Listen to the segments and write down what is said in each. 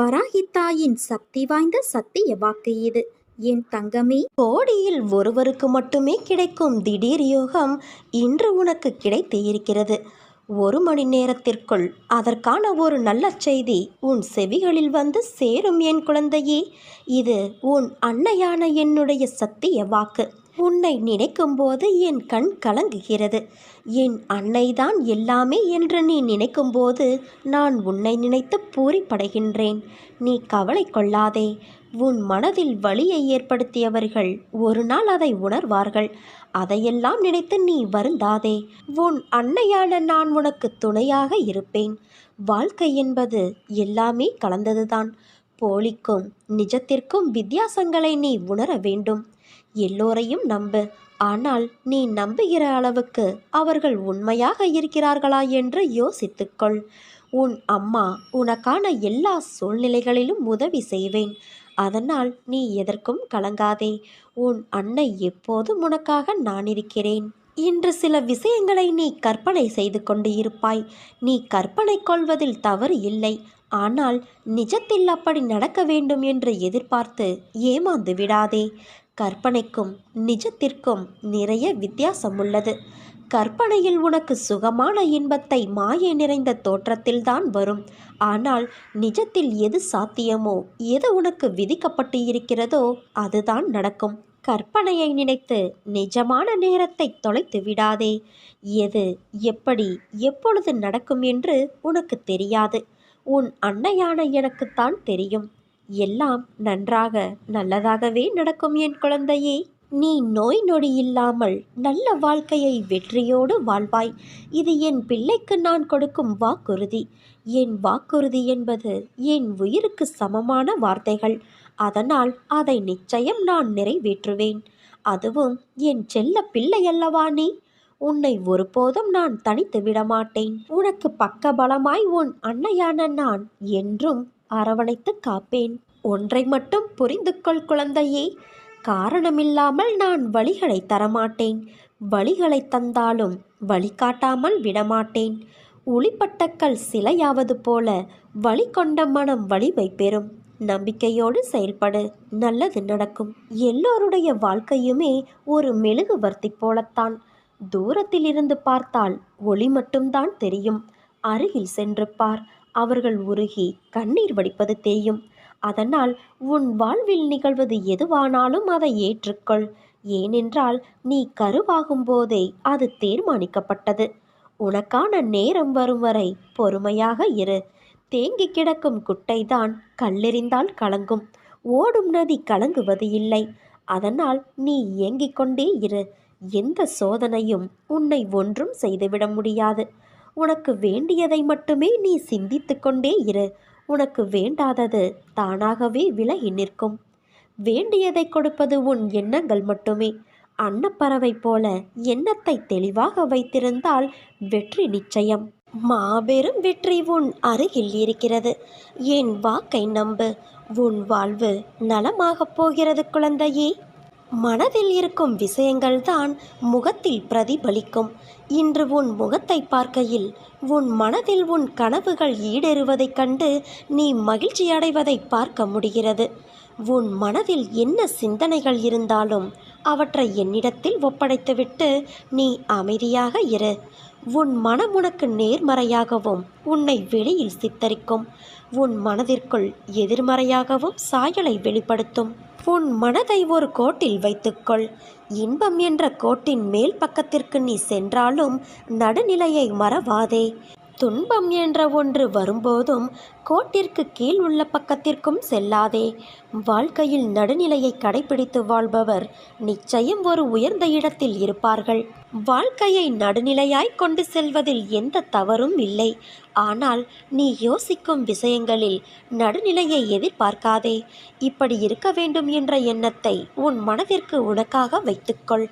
வராகித்தாயின் சக்தி வாய்ந்த சத்திய வாக்கு இது. என் தங்கமே கோடியில் ஒருவருக்கு மட்டுமே கிடைக்கும் திடீர் யோகம் இன்று உனக்கு கிடைத்து இருக்கிறது. ஒரு மணி நேரத்திற்குள் அதற்கான ஒரு நல்ல செய்தி உன் செவிகளில் வந்து சேரும் என் குழந்தையே. இது உன் அன்னையான என்னுடைய சத்திய வாக்கு. உன்னை நினைக்கும்போது என் கண் கலங்குகிறது. என் அன்னைதான் எல்லாமே என்று நீ நினைக்கும்போது நான் உன்னை நினைத்து பூரிப்படைகின்றேன். நீ கவலை கொள்ளாதே. உன் மனதில் வலியை ஏற்படுத்தியவர்கள் ஒரு நாள் அதை உணர்வார்கள். அதையெல்லாம் நினைத்து நீ வருந்தாதே. உன் அன்னையான நான் உனக்கு துணையாக இருப்பேன். வாழ்க்கை என்பது எல்லாமே கலந்ததுதான். போலிக்கும் நிஜத்திற்கும் வித்தியாசங்களை நீ உணர வேண்டும். எல்லோரையும் நம்பு. ஆனால் நீ நம்புகிற அளவுக்கு அவர்கள் உண்மையாக இருக்கிறார்களா என்று யோசித்துக்கொள். உன் அம்மா உனக்கான எல்லா சூழ்நிலைகளிலும் உதவி செய்வேன். அதனால் நீ எதற்கும் கலங்காதே. உன் அன்னை எப்போதும் உனக்காக நான் இருக்கிறேன். இன்று சில விஷயங்களை நீ கற்பனை செய்து கொண்டு இருப்பாய். நீ கற்பனை கொள்வதில் தவறு இல்லை. ஆனால் நிஜத்தில் அப்படி நடக்க வேண்டும் என்று எதிர்பார்த்து ஏமாந்து விடாதே. கற்பனைக்கும் நிஜத்திற்கும் நிறைய வித்தியாசம் உள்ளது கற்பனையில் உனக்கு சுகமான இன்பத்தை மாயை நிறைந்த தோற்றத்தில்தான் வரும். ஆனால் நிஜத்தில் எது சாத்தியமோ எது உனக்கு விதிக்கப்பட்டு இருக்கிறதோ அதுதான் நடக்கும். கற்பனையை நினைத்து நிஜமான நேரத்தை தொலைத்து விடாதே. எது எப்படி எப்பொழுது நடக்கும் என்று உனக்கு தெரியாது. உன் அன்னையான எனக்குத்தான் தெரியும். எல்லாம் நன்றாக நல்லதாகவே நடக்கும் என் குழந்தையே. நீ நோய் நொடி இல்லாமல் நல்ல வாழ்க்கையை வெற்றியோடு வாழ்வாய். இது என் பிள்ளைக்கு நான் கொடுக்கும் வாக்குறுதி. என் வாக்குறுதி என்பது என் உயிருக்கு சமமான வார்த்தைகள். அதனால் அதை நிச்சயம் நான் நிறைவேற்றுவேன். அதுவும் என் செல்ல பிள்ளை அல்லவா நீ? உன்னை ஒருபோதும் நான் தனித்து விடமாட்டேன். உனக்கு பக்கபலமாய் உன் அன்னையான நான் என்றும் அரவணைத்து காப்பேன். ஒன்றை மட்டும் புரிந்து கொள் குழந்தையே. காரணமில்லாமல் நான் வழிகளை தரமாட்டேன். வழிகளை தந்தாலும் வழிகாட்டாமல் விடமாட்டேன். உளிப்பட்டக்கல் சிலையாவது போல வழி கொண்ட மனம் வலிமை பெறும். நம்பிக்கையோடு செயல்படு. நல்லது நடக்கும். எல்லோருடைய வாழ்க்கையுமே ஒரு மெழுகுவர்த்தி போலத்தான். தூரத்திலிருந்து பார்த்தால் ஒளி மட்டும்தான் தெரியும். அருகில் சென்று பார். அவர்கள் உருகி கண்ணீர் வடிப்பது தெரியும் அதனால் உன் வாழ்வில் நிகழ்வது எதுவானாலும் அதை ஏற்றுக்கொள். ஏனென்றால் நீ கருவாகும் போதே அது தீர்மானிக்கப்பட்டது. உனக்கான நேரம் வரும் வரை பொறுமையாக இரு. தேங்கி கிடக்கும் குட்டைதான் கல்லெறிந்தால் கலங்கும். ஓடும் நதி கலங்குவது இல்லை. அதனால் நீ இயங்கிக் கொண்டே இரு. எந்த சோதனையும் உன்னை ஒன்றும் செய்துவிட முடியாது. உனக்கு வேண்டியதை மட்டுமே நீ சிந்தித்து கொண்டே இரு. உனக்கு வேண்டாதது தானாகவே விலகி நிற்கும். வேண்டியதை கொடுப்பது உன் எண்ணங்கள் மட்டுமே. அன்னப்பறவை போல எண்ணத்தை தெளிவாக வைத்திருந்தால் வெற்றி நிச்சயம். மாபெரும் வெற்றி உன் அருகில் இருக்கிறது. என் வாக்கை நம்பு. உன் வாழ்வு நலமாகப் போகிறது குழந்தையே. மனதில் இருக்கும் விஷயங்கள்தான் முகத்தில் பிரதிபலிக்கும். இன்று உன் முகத்தை பார்க்கையில் உன் மனதில் உன் கனவுகள் ஈடேறுவதைக் கண்டு நீ மகிழ்ச்சி அடைவதை பார்க்க முடிகிறது. உன் மனதில் என்ன சிந்தனைகள் இருந்தாலும் அவற்றை என்னிடத்தில் ஒப்படைத்துவிட்டு நீ அமைதியாக இரு. உன் மனம் உனக்கு நேர்மறையாகவும் உன்னை வெளியில் சித்தரிக்கும். உன் மனதிற்குள் எதிர்மறையாகவும் சாயலை வெளிப்படுத்தும். உன் மனதை ஒரு கோட்டில் வைத்துக்கொள். இன்பம் என்ற கோட்டின் மேல் பக்கத்திற்கு நீ சென்றாலும் நடுநிலையை மறவாதே. துன்பம் என்ற ஒன்று வரும்போதும் கோட்டிற்கு கீழ் உள்ள பக்கத்திற்கும் செல்லாதே. வாழ்க்கையில் நடுநிலையை கடைபிடித்து வாழ்பவர் நிச்சயம் ஒரு உயர்ந்த இடத்தில் இருப்பார்கள். வாழ்க்கையை நடுநிலையாய் கொண்டு செல்வதில் எந்த தவறும் இல்லை. ஆனால் நீ யோசிக்கும் விஷயங்களில் நடுநிலையை எதிர்பார்க்காதே. இப்படி இருக்க வேண்டும் என்ற எண்ணத்தை உன் மனதிற்கு உனக்காக வைத்துக்கொள்.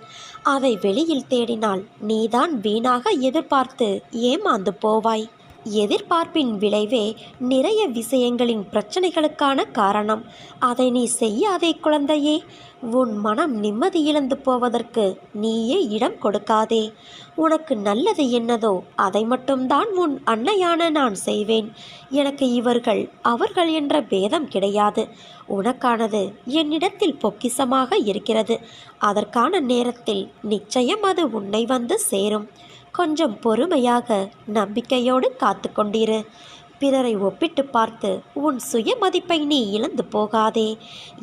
அதை வெளியில் தேடினால் நீதான் வீணாக எதிர்பார்த்து ஏமாந்து போவாய். எதிர்பார்ப்பின் விளைவே நிறைய விஷயங்களின் பிரச்சனைகளுக்கான காரணம். அதை நீ செய்யாதே குழந்தையே. உன் மனம் நிம்மதி இழந்து போவதற்கு நீயே இடம் கொடுக்காதே. உனக்கு நல்லது என்னதோ அதை மட்டும்தான் உன் அன்னையான நான் செய்வேன். எனக்கு இவர்கள் அவர்கள் என்ற பேதம் கிடையாது. உனக்கானது என்னிடத்தில் பொக்கிசமாக இருக்கிறது. அதற்கான நேரத்தில் நிச்சயம் அது உன்னை வந்து சேரும். கொஞ்சம் பொறுமையாக நம்பிக்கையோடு காத்து கொண்டிரு. பிறரை ஒப்பிட்டு பார்த்து உன் சுயமதிப்பை நீ இழந்து போகாதே.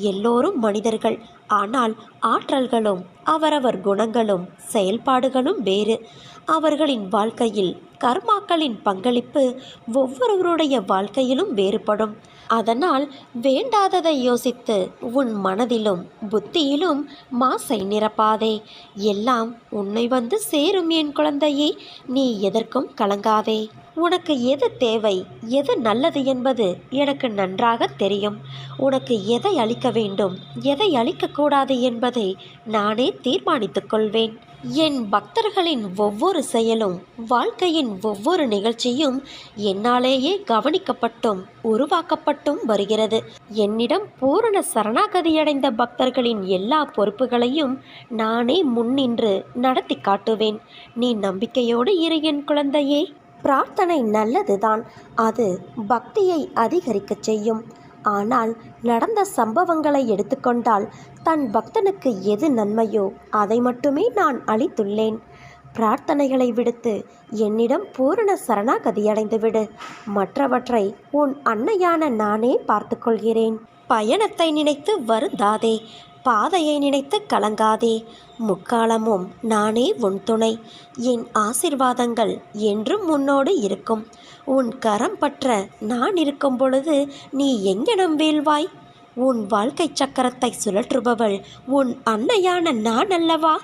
எல்லோரும் மனிதர்கள். ஆனால் ஆற்றல்களும் அவரவர் குணங்களும் செயல்பாடுகளும் வேறு. அவர்களின் வாழ்க்கையில் கர்மாக்களின் பங்களிப்பு ஒவ்வொருவருடைய வாழ்க்கையிலும் வேறுபடும். அதனால் வேண்டாததை யோசித்து உன் மனதிலும் புத்தியிலும் மாசை நிரப்பாதே. எல்லாம் உன்னை வந்து சேரும் என் குழந்தையே. நீ எதற்கும் கலங்காதே. உனக்கு எது தேவை எது நல்லது என்பது எனக்கு நன்றாக தெரியும். உனக்கு எதை அளிக்க வேண்டும் எதை அளிக்கக்கூடாது என்பதை நானே தீர்மானித்துக் கொள்வேன். என் பக்தர்களின் ஒவ்வொரு செயலும் வாழ்க்கையின் ஒவ்வொரு நிகழ்ச்சியும் என்னாலேயே கவனிக்கப்பட்டும் உருவாக்கப்பட்டும் வருகிறது. என்னிடம் பூரண சரணாகதியடைந்த பக்தர்களின் எல்லா பொறுப்புகளையும் நானே முன்னின்று நடத்தி காட்டுவேன். நீ நம்பிக்கையோடு இரு என் குழந்தையே. பிரார்த்தனை நல்லதுதான். அது பக்தியை அதிகரிக்கச் செய்யும். ஆனால் நடந்த சம்பவங்களை எடுத்துக்கொண்டால் தன் பக்தனுக்கு எது நன்மையோ அதை மட்டுமே நான் அளித்துள்ளேன். பிரார்த்தனைகளை விடுத்து என்னிடம் பூரண சரணாகதியடைந்து விடு மற்றவற்றை உன் அன்னையான நானே பார்த்துக்கொள்கிறேன். பயணத்தை நினைத்து வருந்தாதே. பாதையை நினைத்து கலங்காதே. முக்காலமும் நானே உன் துணை. என் ஆசிர்வாதங்கள் என்றும் உன்னோடு இருக்கும். உன் கரம் பற்ற நான் இருக்கும் பொழுது நீ எங்கெனம் வேல்வாய் உன் வாழ்க்கை சக்கரத்தை சுழற்றுபவள் உன் அன்னையான நான் அல்லவா?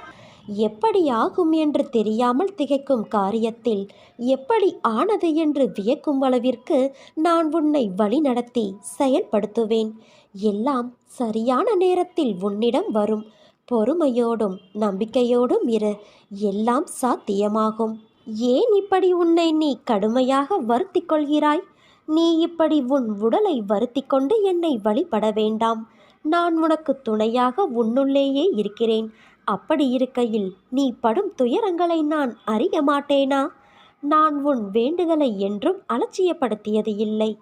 எப்படி ஆகும் என்று தெரியாமல் திகைக்கும் காரியத்தில் எப்படி ஆனது என்று வியக்கும் அளவிற்கு நான் உன்னை வழிநடத்தி செயல்படுத்துவேன். எல்லாம் சரியான நேரத்தில் உன்னிடம் வரும். பொறுமையோடும் நம்பிக்கையோடும் இரு. எல்லாம் சாத்தியமாகும். ஏன் இப்படி உன்னை நீ கடுமையாக வருத்தி கொள்கிறாய்? நீ இப்படி உன் உடலை வருத்தி கொண்டு என்னை வழிபட வேண்டாம். நான் உனக்கு துணையாக உன்னுள்ளேயே இருக்கிறேன். அப்படி இருக்கையில் நீ படும் துயரங்களை நான் அறிய மாட்டேனா? நான் உன் வேண்டுதலை என்றும் அலட்சியப்படுத்தியது இல்லை.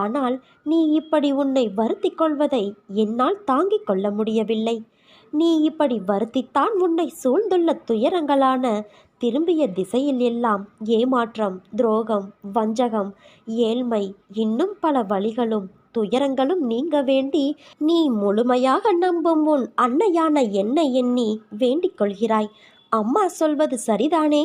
ஆனால் நீ இப்படி உன்னை வருத்தி கொள்வதை என்னால் தாங்கிக் கொள்ள முடியவில்லை. நீ இப்படி வருத்தித்தான் உன்னை சூழ்ந்துள்ள துயரங்களான திரும்பிய திசையில் எல்லாம் ஏமாற்றம் துரோகம் வஞ்சகம் ஏழ்மை இன்னும் பல வழிகளும் துயரங்களும் நீங்க வேண்டி நீ முழுமையாக நம்பும் உன் அன்னையான என்னை எண்ணி வேண்டிக் கொள்கிறாய். அம்மா சொல்வது சரிதானே?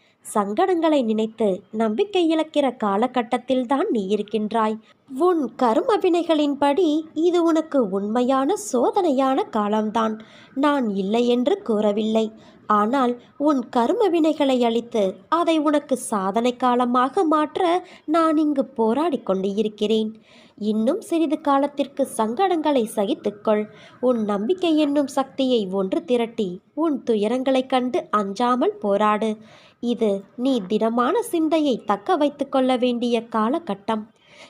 சங்கடங்களை நினைத்து நம்பிக்கை இழக்கிற காலகட்டத்தில்தான் நீ இருக்கின்றாய். உன் கர்ம வினைகளின்படி இது உனக்கு உண்மையான சோதனையான காலம்தான். நான் இல்லை என்று கூறவில்லை. ஆனால் உன் கர்ம வினைகளை அளித்து அதை உனக்கு சாதனை காலமாக மாற்ற நான் இங்கு போராடி கொண்டு இருக்கிறேன் இன்னும் சிறிது காலத்திற்கு சங்கடங்களை சகித்துக்கொள். உன் நம்பிக்கை என்னும் சக்தியை ஒன்று திரட்டி உன் துயரங்களைக் கண்டு அஞ்சாமல் போராடு. இது நீ திடமான சிந்தையை தக்க வைத்து கொள்ள வேண்டிய காலகட்டம்.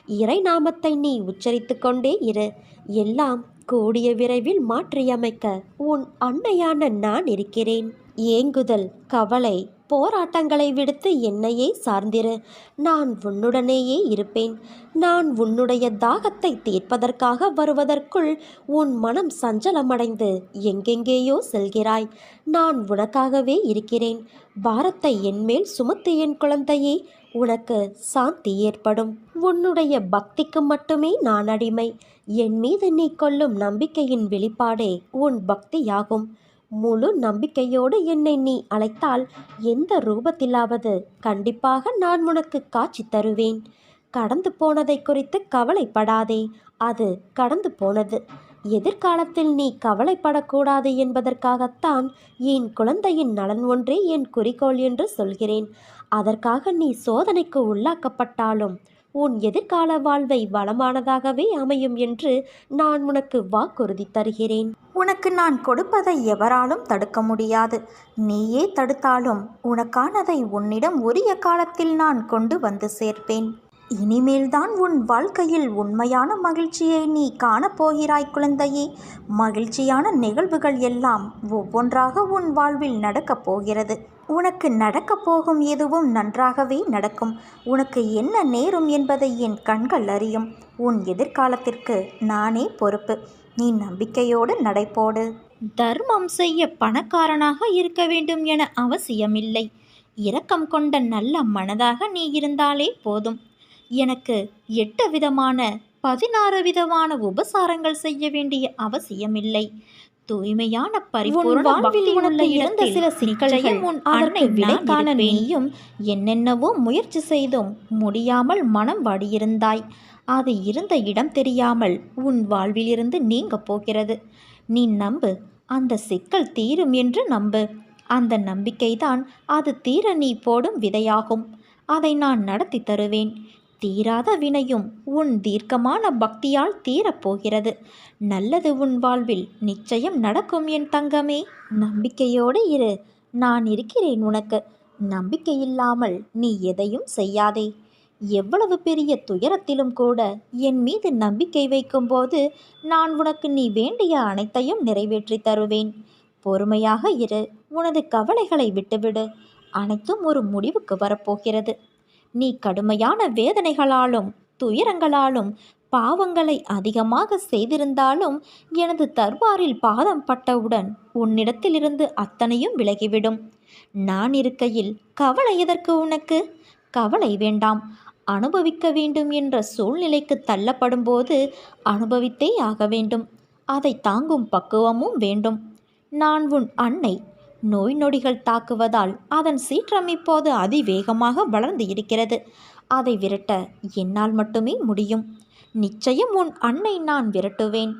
இறை நாமத்தை நீ உச்சரித்து கொண்டே இரு. எல்லாம் கூடிய விரைவில் மாற்றியமைக்க உன் அன்னையான நான் இருக்கிறேன். ஏங்குதல் கவலை போராட்டங்களை விடுத்து என்னையே சார்ந்திரு. நான் உன்னுடனேயே இருப்பேன். நான் உன்னுடைய தாகத்தை தீர்ப்பதற்காக வருவதற்குள் உன் மனம் சஞ்சலமடைந்து எங்கெங்கேயோ செல்கிறாய். நான் உனக்காகவே இருக்கிறேன். பாரத்தை என்மேல் சுமத்து என் குழந்தையே உனக்கு சாந்தி ஏற்படும். உன்னுடைய பக்திக்கு மட்டுமே நான் அடிமை. என் மீது நீ கொள்ளும் நம்பிக்கையின் வெளிப்பாடே உன் பக்தியாகும். முழு நம்பிக்கையோடு என்னை நீ அழைத்தால் எந்த ரூபத்திலாவது கண்டிப்பாக நான் உனக்கு காட்சி தருவேன். கடந்து போனதை குறித்து கவலைப்படாதே அது கடந்து போனது. எதிர்காலத்தில் நீ கவலைப்படக்கூடாது என்பதற்காகத்தான் என் குழந்தையின் நலன் ஒன்றே என் குறிக்கோள் என்று சொல்கிறேன். அதற்காக நீ சோதனைக்கு உள்ளாக்கப்பட்டாலும் உன் எதிர்கால வாழ்வை வளமானதாகவே அமையும் என்று நான் உனக்கு வாக்குறுதி தருகிறேன். உனக்கு நான் கொடுப்பதை எவராலும் தடுக்க முடியாது. நீயே தடுத்தாலும் உனக்கானதை உன்னிடம் உரிய காலத்தில் நான் கொண்டு வந்து சேர்ப்பேன். இனிமேல்தான் உன் வாழ்க்கையில் உண்மையான மகிழ்ச்சியை நீ காணப்போகிறாய் குழந்தையே. மகிழ்ச்சியான நிகழ்வுகள் எல்லாம் ஒவ்வொன்றாக உன் வாழ்வில் நடக்கப் போகிறது. உனக்கு நடக்கப் போகும் எதுவும் நன்றாகவே நடக்கும். உனக்கு என்ன நேரும் என்பதை என் கண்கள் அறியும். உன் எதிர்காலத்திற்கு நானே பொறுப்பு. நீ நம்பிக்கையோடு நடைபோடு. தர்மம் செய்ய பணக்காரனாக இருக்க வேண்டும் என அவசியமில்லை. இரக்கம் கொண்ட நல்ல மனதாக நீ இருந்தாலே போதும். எனக்கு எட்டு விதமான பதினாறு விதமான உபசாரங்கள் செய்ய வேண்டிய அவசியமில்லை. தூய்மையான பரிபூர்ண உனக்கு இருந்த சில உன் அதற்கு அன்னை விடை காண. நீயும் என்னென்னவோ முயற்சி செய்தும் முடியாமல் மனம் வாடியிருந்தாய். அது இருந்த இடம் தெரியாமல் உன் வாழ்விலிருந்து நீங்க போகிறது. நீ நம்பு அந்த சிக்கல் தீரும் என்று நம்பு. அந்த நம்பிக்கைதான் அது தீர நீ போடும் விதையாகும். அதை நான் நடத்தி தருவேன். தீராத வினையும் உன் தீர்க்கமான பக்தியால் தீரப்போகிறது. நல்லது உன் வாழ்வில் நிச்சயம் நடக்கும் என் தங்கமே. நம்பிக்கையோடு இரு. நான் இருக்கிறேன் உனக்கு. நம்பிக்கை இல்லாமல் நீ எதையும் செய்யாதே. எவ்வளவு பெரிய துயரத்திலும் கூட என் மீது நம்பிக்கை வைக்கும்போது நான் உனக்கு நீ வேண்டிய அனைத்தையும் நிறைவேற்றி தருவேன். பொறுமையாக இரு. உனது கவலைகளை விட்டுவிடு. அனைத்தும் ஒரு முடிவுக்கு வரப்போகிறது. நீ கடுமையான வேதனைகளாலும் துயரங்களாலும் பாவங்களை அதிகமாக செய்திருந்தாலும் எனது தர்பாரில் பாதம் பட்டவுடன் உன்னிடத்திலிருந்து அத்தனையும் விலகிவிடும். நான் இருக்கையில் கவலை எதற்கு உனக்கு? கவலை வேண்டாம். அனுபவிக்க வேண்டும் என்ற சூழ்நிலைக்கு தள்ளப்படும்போது அனுபவித்தே ஆக வேண்டும். அதை தாங்கும் பக்குவமும் வேண்டும். நான் உன் அன்னை நோய் நொடிகள் தாக்குவதால் அதன் சீற்றம் இப்போது அதிவேகமாக வளர்ந்து இருக்கிறது. அதை விரட்ட என்னால் மட்டுமே முடியும். நிச்சயம் உன் அன்னை நான் விரட்டுவேன்.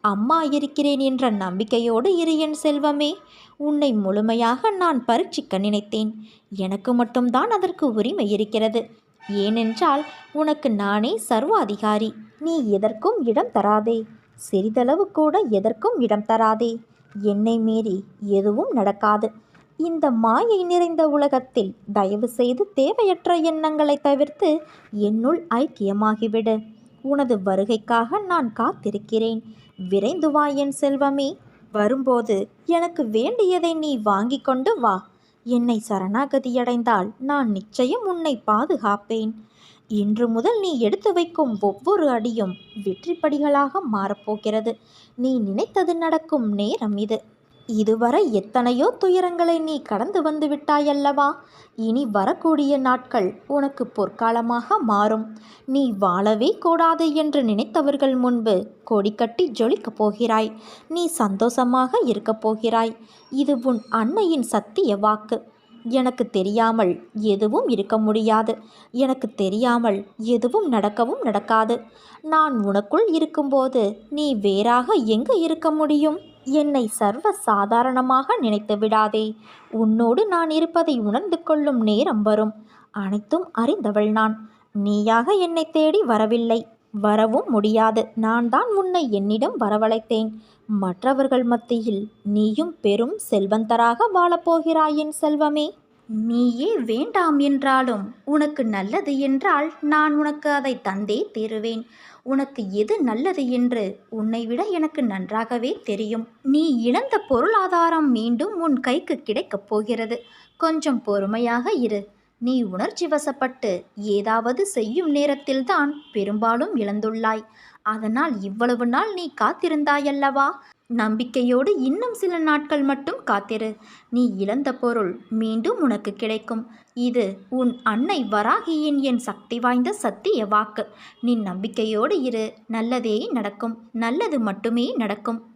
அம்மா இருக்கிறேன் என்ற நம்பிக்கையோடு இரு என் செல்வமே. உன்னை முழுமையாக நான் பரீட்சிக்க நினைத்தேன். எனக்கு மட்டும்தான் அதற்கு உரிமை இருக்கிறது. ஏனென்றால் உனக்கு நானே சர்வாதிகாரி. நீ எதற்கும் இடம் தராதே. சிறிதளவு கூட எதற்கும் இடம் தராதே. என்னை மீறி எதுவும் நடக்காது. இந்த மாயை நிறைந்த உலகத்தில் தயவு செய்து தேவையற்ற எண்ணங்களை தவிர்த்து என்னுள் ஐக்கியமாகிவிடு. உனது வருகைக்காக நான் காத்திருக்கிறேன். விரைந்து வா என் செல்வமே. வரும்போது எனக்கு வேண்டியதை நீ வாங்கி கொண்டு வா. என்னை சரணாகதியடைந்தால் நான் நிச்சயம் உன்னை பாதுகாப்பேன். இன்று முதல் நீ எடுத்து வைக்கும் ஒவ்வொரு அடியும் வெற்றி படிகளாக மாறப்போகிறது. நீ நினைத்தது நடக்கும் நேரம் இது. இதுவரை எத்தனையோ துயரங்களை நீ கடந்து வந்து விட்டாயல்லவா? இனி வரக்கூடிய நாட்கள் உனக்கு பொற்காலமாக மாறும். நீ வாழவே கூடாது என்று நினைத்தவர்கள் முன்பு கொடி கட்டி ஜொலிக்கப் போகிறாய். நீ சந்தோஷமாக இருக்கப் போகிறாய். இது உன் அன்னையின் சத்திய வாக்கு. எனக்கு தெரியாமல் எதுவும் இருக்க முடியாது. எனக்கு தெரியாமல் எதுவும் நடக்கவும் நடக்காது. நான் உனக்குள் இருக்கும்போது நீ வேறாக எங்கு இருக்க முடியும்? என்னை சர்வ சாதாரணமாக நினைத்து விடாதே. உன்னோடு நான் இருப்பதை உணர்ந்து கொள்ளும் நேரம் வரும். அனைத்தும் அறிந்தவள் நான். நீயாக என்னை தேடி வரவில்லை. வரவும் முடியாது. நான் தான் உன்னை என்னிடம் வரவழைத்தேன். மற்றவர்கள் மத்தியில் நீயும் பெரும் செல்வந்தராக வாழப்போகிறாய் என் செல்வமே. நீயே வேண்டாம் என்றாலும் உனக்கு நல்லது என்றால் நான் உனக்கு அதை தந்தே தீருவேன். உனக்கு எது நல்லது என்று உன்னை விட எனக்கு நன்றாகவே தெரியும். நீ இழந்த பொருளாதாரம் மீண்டும் உன் கைக்கு கிடைக்கப் போகிறது. கொஞ்சம் பொறுமையாக இரு. நீ உணர்ச்சி வசப்பட்டு ஏதாவது செய்யும் நேரத்தில்தான் பெரும்பாலும் இழந்துள்ளாய். அதனால் இவ்வளவு நாள் நீ காத்திருந்தாயல்லவா? நம்பிக்கையோடு இன்னும் சில நாட்கள் மட்டும் காத்திரு. நீ இழந்த பொருள் மீண்டும் உனக்கு கிடைக்கும். இது உன் அன்னை வராகியின் என் சக்தி வாய்ந்த சத்திய வாக்கு. நீ நம்பிக்கையோடு இரு. நல்லதே நடக்கும். நல்லது மட்டுமே நடக்கும்.